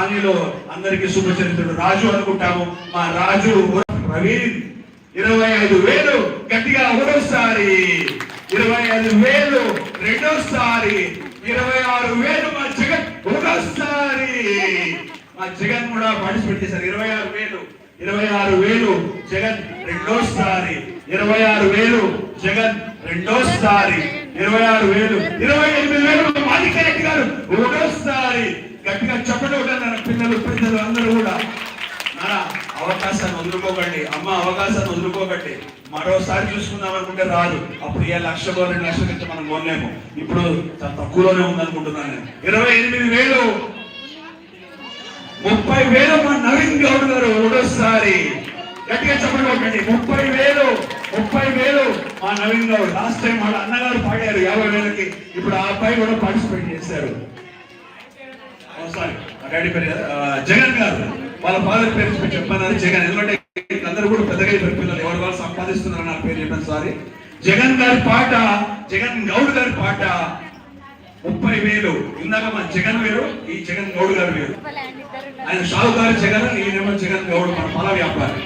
కాలనీలో అందరికి సుపరిచితుడు రాజు అనుకుంటాము మా రాజు ప్రవీణ్. ఇరవై ఐదు వేలు గట్టిగా ఒకటోసారి. ఇరవై ఐదు వేలు రెండోసారి. ఇరవై ఆరు వేలు మా జగన్ ఒకసారి. మా జగన్ కూడా పార్టిసిపేట్ చేశారు. ఇరవై ఆరు వేలు. ఇరవై ఆరు వేలు జగన్ రెండోసారి. ఇరవై ఆరు వేలు జగన్ రెండోసారి. ఇరవై ఆరు వేలు. ఇరవై ఎనిమిది వేలు మా మాణిక్య గారు. ఒకటోసారి. గట్టిగా చెప్పడం ఒకటి పిల్లలు పెద్దలు అందరూ కూడా నాన్న అవకాశాన్ని వదులుకోకండి. అమ్మ అవకాశాన్ని వదులుకోకండి. మరోసారి చూసుకుందాం అనుకుంటే రాదు. అప్పుడు ఏ లక్ష రెండు లక్షల కంటే మనం కొనలేము. ఇప్పుడు తక్కువలోనే ఉందనుకుంటున్నాను నేను. ఇరవై ఎనిమిది వేలు. ముప్పై వేలు మా నవీన్ గౌడ్ గారు మూడోసారి గట్టిగా చెప్పండి కొట్టండి ముప్పై వేలు ముప్పై వేలు మా నవీన్ గౌడ్. లాస్ట్ టైం వాళ్ళ అన్నగారు పాడారు యాభై వేలకి. ఇప్పుడు ఆ అబ్బాయి కూడా పార్టిసిపేట్ చేశారు. Oh, సారీ డాడీ పేరు జగన్ గారు. వాళ్ళ ఫాదర్ పేరు చెప్పి చెప్పన్నారు జగన్. ఎందుకంటే అందరూ కూడా పెద్దగా అయిపోయారు పిల్లలు. ఎవరు వాళ్ళు సంపాదిస్తున్నారు నా పేరు చెప్పాను సారీ జగన్ గారి పాట జగన్ గౌడ్ గారి పాట ముప్పై వేలు. ఇందాక మన జగన్ వేరు ఈ జగన్ గౌడ్ గారు వేరు. ఆయన షావుకారు జగన్ ఈయనేమో జగన్ గౌడ్ మన పొల వ్యాపారి.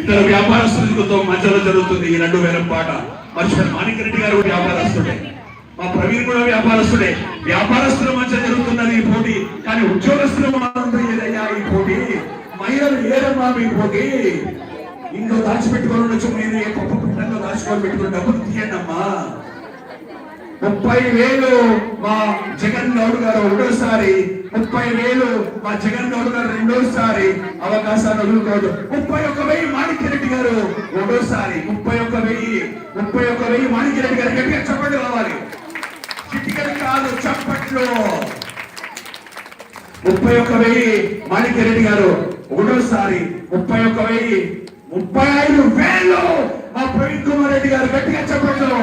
ఇద్దరు వ్యాపారస్తులతో మధ్యలో జరుగుతుంది ఈ రెండు వేల పాట. మర్చిపోయిన. మాణిక్ రెడ్డి గారు కూడా వ్యాపారస్తుడే. మా ప్రవీణ్ కూడా వ్యాపారస్తుడే. వ్యాపారస్తుల మధ్య జరుగుతున్నది ఈ పోటీ. కానీ ఉద్యోగస్తుల మధ్య ఏదయ్యా ఈ పోటీ? మహిళలు ఏదమ్మా మీ పోటీ? ఇంట్లో దాచిపెట్టుకొని ఉండొచ్చు. మీరు ఏ గొప్ప పిల్లల్లో దాచుకొని పెట్టుకుని డబ్బులు తీయండి అమ్మా. ముప్పై వేలు మా జగన్ గౌడ్ గారు ఒకటోసారి ముప్పై వేలు మా జగన్ గౌడ్ గారు రెండోసారి అవకాశాన్ని వదులుకోవద్దు ముప్పై ఒక్క వెయ్యి మాణిక్య రెడ్డి గారు ఒకటోసారి ముప్పై ఒక్క వెయ్యి ముప్పై ఒక్క వెయ్యి మాణిక్య రెడ్డి గారు గట్టిగా చెప్పండి కావాలి. చిటికలు కాదు చప్పట్లు. ముప్పై ఒక్క వెయ్యి మాణిక్యరెడ్డి గారు ఒకటోసారి ముప్పై ఒక్క వెయ్యి ముప్పై ఐదు వేలు మా ప్రవీణ్ కుమార్ రెడ్డి గారు గట్టిగా చెప్పట్లు.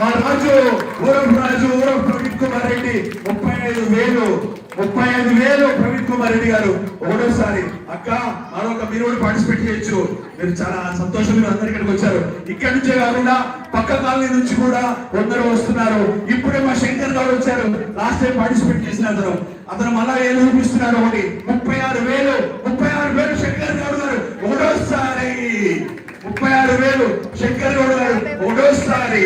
మా రాజు ఊరఫ్ రాజు ఊరఫ్ ప్రవీణ్ కుమార్ రెడ్డి ముప్పై ఐదు వేలు ముప్పై ఐదు వేలు ప్రవీణ్ కుమార్ రెడ్డి గారు ఒకటోసారి అక్క మరొక మీరు కూడా పార్టిసిపేట్ చేయొచ్చు. మీరు చాలా సంతోషం మీరు అందరు ఇక్కడికి వచ్చారు. ఇక్కడి నుంచే కాకుండా పక్క కాలనీ నుంచి కూడా కొందరు వస్తున్నారు. ఇప్పుడే శంకర్ గారు వచ్చారు. లాస్ట్ టైం పార్టిసిపేట్ చేసిన అతను. అతను మళ్ళా ఏం చూపిస్తున్నాడు ఒకటి ముప్పై ఆరు వేలు ముప్పై ఆరు వేలు శంకర్ గౌడ్ గారు. ఒకటోసారి ముప్పై ఆరు వేలు శంకర్ గౌడ్ గారు. ఒకటోసారి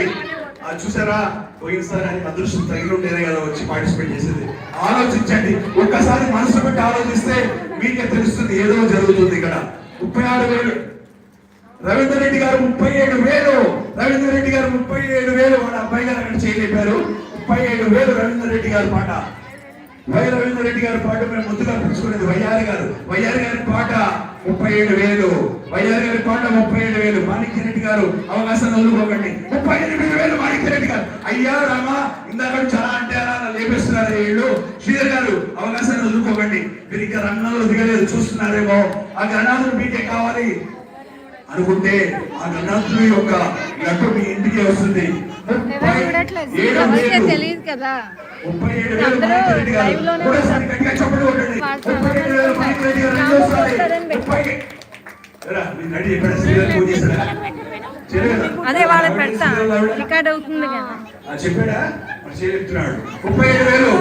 చూసారా? పోయినసారి ఆయనకు అదృష్టం తగిలి ఉండేదే కదా వచ్చి పార్టిసిపేట్ చేసేది. ఆలోచించండి. ఒక్కసారి మనసు పెట్టి ఆలోచిస్తే మీకే తెలుస్తుంది ఏదో జరుగుతుంది ఇక్కడ. ముప్పై ఆరు వేలు. రవీందర్ రెడ్డి గారు ముప్పై ఏడు వేలు. రవీందర్ రెడ్డి గారు ముప్పై ఏడు వేలు. వాళ్ళ అబ్బాయి గారు అక్కడ చేయలేపారు. ముప్పై ఏడు వేలు రవీంద్ర రెడ్డి గారి పాట. వై రవీంద్ర రెడ్డి గారి పాట మేము ముందుగా పిలుచుకునేది వయ్యారి గారు. వయ్యారి గారి పాట ముప్పై ఏడు వేలు. వయ్యారి గారి పాట ముప్పై ఏడు వేలు మాణిక్యరెడ్డి గారు అవకాశం వదులుకోకండి ముప్పై ఎనిమిది వేలు మాణిక్యరెడ్డి గారు. అయ్యా రామా ఇందాక చాలా అంటే అలా లేపేస్తున్నారు వీళ్ళు శ్రీధర్ గారు అవకాశాన్ని వదులుకోకండి మీరు ఇంకా రంగంలో దిగలేదు చూస్తున్నారేమో. ఆ గణాలు మీకే కావాలి అనుకుంటే ఆ గణాథుని యొక్క లడ్డు మీ ఇంటికి వస్తుంది. ముప్పై చూడట్లేదు? ఎవరికే. తెలియదు కదా? అందరూ live లోనే? అదే వాళ్ళకి ఆవిడ పెడతా? రికార్డ్ అవుతుంది కదా. చెప్పాడా? ముప్పై ఏడు వేలు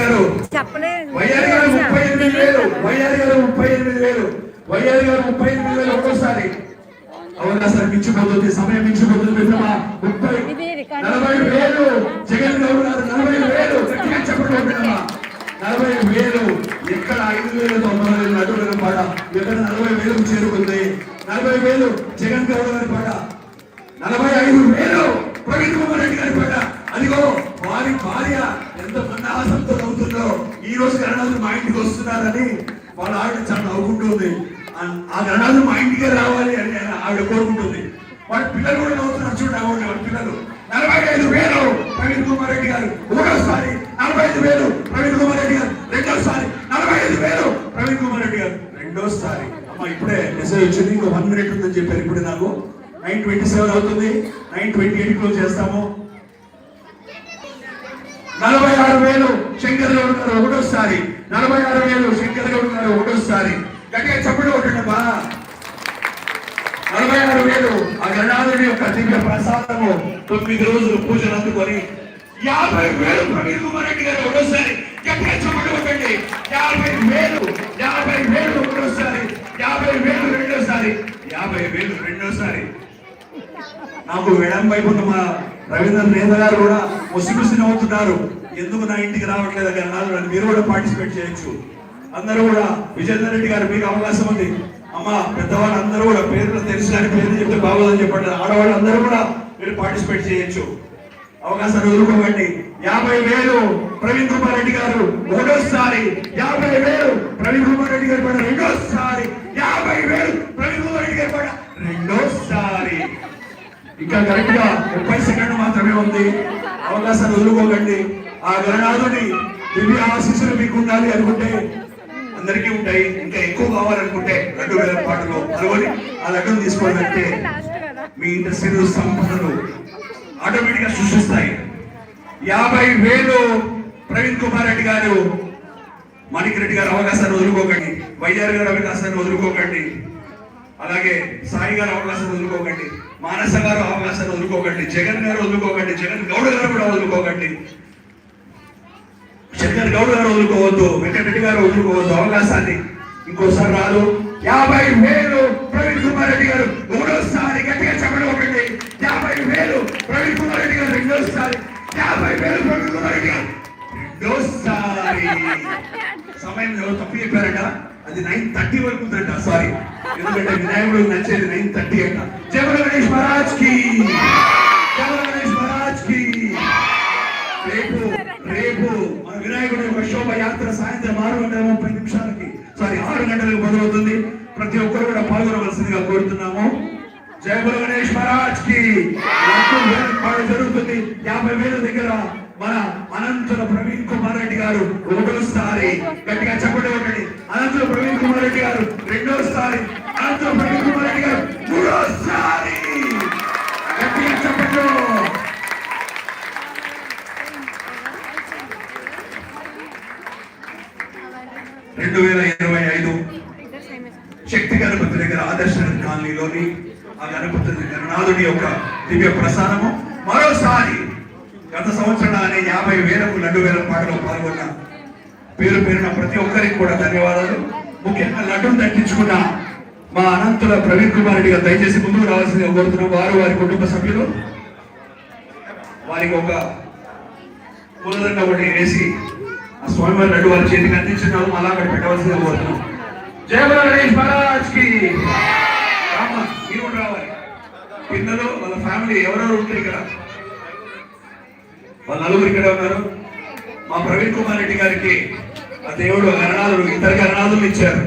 గారు. చెప్పలేదు వైఆర్ గారు ముప్పై ఎనిమిది వేలు. వైఆర్ గారు ముప్పై ఎనిమిది వేలు. వైఆర్ గారు ముప్పై ఎనిమిది వేలు అవకాశాలు మించిపోతుంది. సమయం మించిపోతుంది మిత్రమా? ముప్పై. నలభై వేలు. జగన్ గౌడ్ గారు నలభై వేలు. గట్టిగా చెప్పడం మిత్రమా నలభై వేలు. ఎక్కడ ఐదు వేలు తొంభై వేలు నటుల పాట. ఎక్కడ నలభై వేలు చేరుకుంది? నలభై వేలు జగన్ గౌడ్ గారి పాట. నలభై ఐదు వేలు ప్రవీణ్ కుమార్ రెడ్డి గారి పాట. అదిగో వారి భార్య ఎంత మన్నాసంతో నవ్వుతుందో. ఈ రోజు గణనాథులు మా ఇంటికి వస్తున్నారని వాళ్ళ ఆవిడ చాలా నవ్వుకుంటుంది. ఆ- గణాలు మా ఇంటికే రావాలి అని ఆవిడ కోరుకుంటుంది. వాళ్ళ పిల్లలు కూడా నవ్వుతున్నారు చూడండి ఆవిడ వాళ్ళ పిల్లలు. నలభై ఐదు వేలు ప్రవీణ్ కుమార్ రెడ్డి గారు. ఒకటోసారి నలభై ఐదు వేలు ప్రవీణ్ కుమార్ రెడ్డి గారు. రెండోసారి నలభై ఐదు వేలు ప్రవీణ్ కుమార్ రెడ్డి గారు. రెండోసారి. అమ్మ ఇప్పుడే మెసేజ్ వచ్చింది. ఇంకో వన్ మినిట్ ఉందని చెప్పారు ఇప్పుడే నాకు. నైన్ ట్వంటీ సెవెన్ అవుతుంది. నైన్ ట్వంటీ ఎయిట్ క్లోజ్ చేస్తాము. నలభై ఆరు వేలు శంకర్ గౌడ్ గారు ఒకటోసారి. నలభై ఆరు వేలు శంకర్ గౌడ్ గారు ఒకటోసారి. గట్టిగా చెప్పడం ఒకటమ్మా నలభై ఆరు వేలు ఆ గణాధుడి యొక్క దివ్య ప్రసాదము తొమ్మిది రోజులు పూజలు అందుకొని యాభై వేలు ప్రవీణ్ కుమార్ రెడ్డి గారు ఒకటోసారి గట్టిగా చెప్పడం ఒకటి. యాభై వేలు యాభై వేలు ఒకటోసారి యాభై వేలు రెండోసారి యాభై వేలు రెండోసారి. నాకు వెడం వైపు మా రవీంద్ర నేత గారు కూడా ముసిగుసి నవ్వుతున్నారు ఎందుకు నా ఇంటికి రావట్లేదు గణాలు మీరు కూడా పార్టిసిపేట్ చేయొచ్చు. అందరూ కూడా విజేందర్ రెడ్డి గారు మీకు అవకాశం ఉంది. అమ్మ పెద్దవాళ్ళు అందరూ కూడా పేర్లు తెలుసు పేర్లు చెప్తే బాగోదని చెప్పండి. ఆడవాళ్ళు అందరూ కూడా మీరు పార్టిసిపేట్ చేయొచ్చు. అవకాశాన్ని వదులుకోకండి. యాభై వేలు ప్రవీణ్ కుమార్ రెడ్డి గారు ఒకటోసారి యాభై వేలు ప్రవీణ్ కుమార్ రెడ్డి గారు పడ రెండోసారి యాభై వేలు ప్రవీణ్ కుమార్ రెడ్డి గారు పడ రెండోసారి. ఇంకా కరెక్ట్గా ముప్పై సెకండ్ మాత్రమే ఉంది. అవకాశాన్ని వదులుకోకండి. ఆ గణనాథుని దివ్య ఆశీస్సులు మీకు ఉండాలి అనుకుంటే అందరికీ ఉంటాయి. ఇంకా ఎక్కువ కావాలనుకుంటే లడ్డు వేల పాటలో అనుకొని ఆ లడ్డును తీసుకోవాలంటే మీ ఇండస్ట్రీ సంపదలు ఆటోమేటిక్గా సృష్టిస్తాయి. యాభై వేలు ప్రవీణ్ కుమార్ రెడ్డి గారు మాణిక్ రెడ్డి గారు అవకాశాన్ని వదులుకోకండి. వైద్యార్ గారు అవకాశాన్ని వదులుకోకండి. అలాగే సాయి గారు అవకాశాన్ని వదులుకోకండి. మానస గారు అవకాశాన్ని వదులుకోకండి. జగన్ గారు వదులుకోకండి. జగన్ గౌడ గారు కూడా వదులుకోకండి. గౌడ్ గారు వదులుకోవద్దు వెంకటరెడ్డి గారు వదులుకోవద్దు అవకాశాన్ని. ఇంకోసారి రాదు. యాభై వేలు ప్రవీణ్ కుమార్ రెడ్డి గారు మూడోసారి గట్టిగా చెప్పడం ఒకటి. యాభై వేలు ప్రవీణ్ కుమార్ రెడ్డి గారు రెండోసారి. యాభై వేలు ప్రవీణ్ కుమార్ రెడ్డి గారు రెండోసారి. సమయం ఎవరు తప్పు చెప్పారట? అది నైన్ థర్టీ వరకు ఉందంట సారీ ఎందుకంటే వినాయకుడు నచ్చేది నైన్ థర్టీ అంట. చెప్పడం గణేష్ మహారాజ్కి జగన్ గణేష్ మహారాజ్కి రేపు మన వినాయకుడి యొక్క శోభయాత్ర సాయంత్రం ఆరు గంటల ముప్పై నిమిషాలకి సారీ ఆరు గంటలకు మొదలవుతుంది. ప్రతి ఒక్కరు కూడా పాల్గొనవలసిందిగా కోరుతున్నాము. జయ గురు గణేష్ మహారాజ్కి. జరుగుతుంది. యాభై వేల దగ్గర మన అనంతుల ప్రవీణ్ కుమార్ రెడ్డి గారు ఒకటోసారి గట్టిగా చెప్పండి ఒకటి. అనంతుల ప్రవీణ్ కుమార్ రెడ్డి గారు రెండోసారి. అనంతుల ప్రవీణ్ కుమార్ రెండు వేల ఇరవై ఐదు శక్తి గణపతి దగ్గర ఆదర్శ కాలనీలోని ఆ గణపతి గణనాథుడి యొక్క దివ్య ప్రసాదము. మరోసారి గత సంవత్సరాన్ని యాభై వేలకు లడ్డు వేల పాటలో పాల్గొన్న పేరు పేరున ప్రతి ఒక్కరికి కూడా ధన్యవాదాలు. ముఖ్యంగా లడ్డును దక్కించుకున్న మా అనంతుల ప్రవీణ్ కుమార్ రెడ్డి గారు దయచేసి ముందుకు రావాల్సిందిగా కోరుతున్నాం వారు వారి కుటుంబ సభ్యులు. వారికి ఒక పూలదండ ఒకటి వేసి స్వామివారి లడ్డు వారి చేతికి అందించిన అలా అక్కడ పెట్టవలసింది కోరుతున్నాం జయ గణేష్ మహారాజ్కి. రామ్మ, మీరు రావాలి. పిల్లలు వాళ్ళ ఫ్యామిలీ ఎవరెవరు ఉంటారు ఇక్కడ? వాళ్ళ నలుగురు ఇక్కడ ఉన్నారు. మా ప్రవీణ్ కుమార్ రెడ్డి గారికి ఆ దేవుడు గణనాథుడు ఇద్దరు గణనాథులు ఇచ్చారు.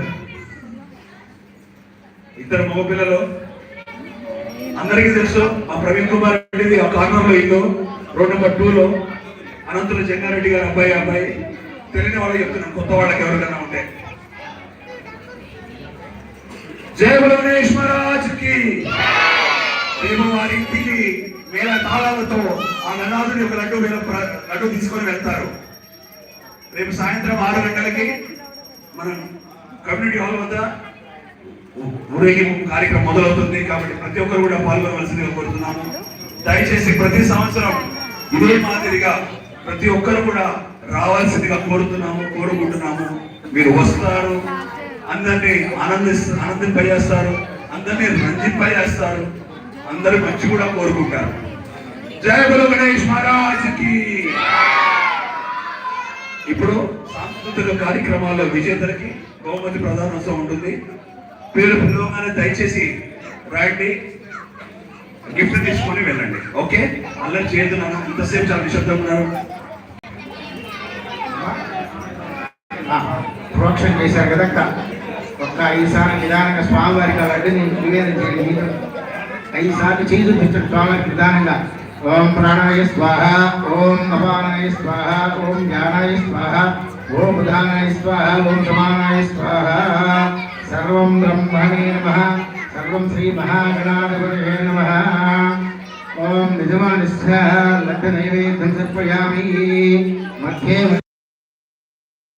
ఇద్దరు మగపిల్లలు అందరికీ తెలుసు మా ప్రవీణ్ కుమార్ రెడ్డిది ఒక కార్నర్ ఇల్లు రోడ్ నెంబర్ టూ లో. అనంతుల జంగారెడ్డి గారు అబ్బాయి అబ్బాయి. తెలియని వాళ్ళు చెప్తున్నాను కొత్త వాళ్ళకి ఎవరికైనా ఉంటే. జయ బలవనేష్ మహారాజ్కి. రేపు వారి ఇంటికి వేల తాళాలతో ఆ ననాథుని ఒక లడ్డు వేల ప్ర- లడ్డు తీసుకొని వెళ్తారు. రేపు సాయంత్రం ఆరు గంటలకి మనం కమ్యూనిటీ హాల్ వద్ద ఊరేగింపు కార్యక్రమం మొదలవుతుంది కాబట్టి ప్రతి ఒక్కరు కూడా పాల్గొనవలసిందిగా కోరుతున్నాము. దయచేసి ప్రతి సంవత్సరం ఇదే మాదిరిగా ప్రతి ఒక్కరు కూడా రావాల్సిందిగా కోరుతున్నాము కోరుకుంటున్నాము. మీరు వస్తారు అందరినీ ఆనందిస్తారు ఆనందింపజేస్తారు అందరినీ రంజింపజేస్తారు. అందరూ మంచి కూడా కోరుకుంటారు. జయ బలో గణేష్ మహారాజ్కి. ఇప్పుడు సాంస్కృతిక కార్యక్రమాల్లో విజేతలకి బహుమతి ప్రధానోత్సవం ఉంటుంది. పేరు పిలవగానే దయచేసి రాయండి గిఫ్ట్ తీసుకొని వెళ్ళండి. ఓకే? అల్లరి చేయదు నాన్న. ఇంతసేపు చాలా నిశ్శబ్దం ఉన్నారు ఆ, ప్రోక్షణ చేశారు కదా ఒక్క ఐదుసార్లు నిదానంగా స్వామివారికి అలాంటి నేను నివేదన చేయండి మీరు ఐదుసార్లు చేయి చూపించండి స్వామివారికి నిదానంగా. ఓం ప్రాణాయ స్వాహ ఓం అపానాయ స్వాహ ఓం జ్ఞానాయ స్వాహ ఓం ఉదానాయ స్వాహ ఓం సమానాయ స్వాహ. సర్వం బ్రహ్మణే నమ సర్వం శ్రీ మహాగణాధిపతయే నమ. ఓం నిజమానిష్ట లగ్న నైవేద్యం సమర్పయామి. మధ్యే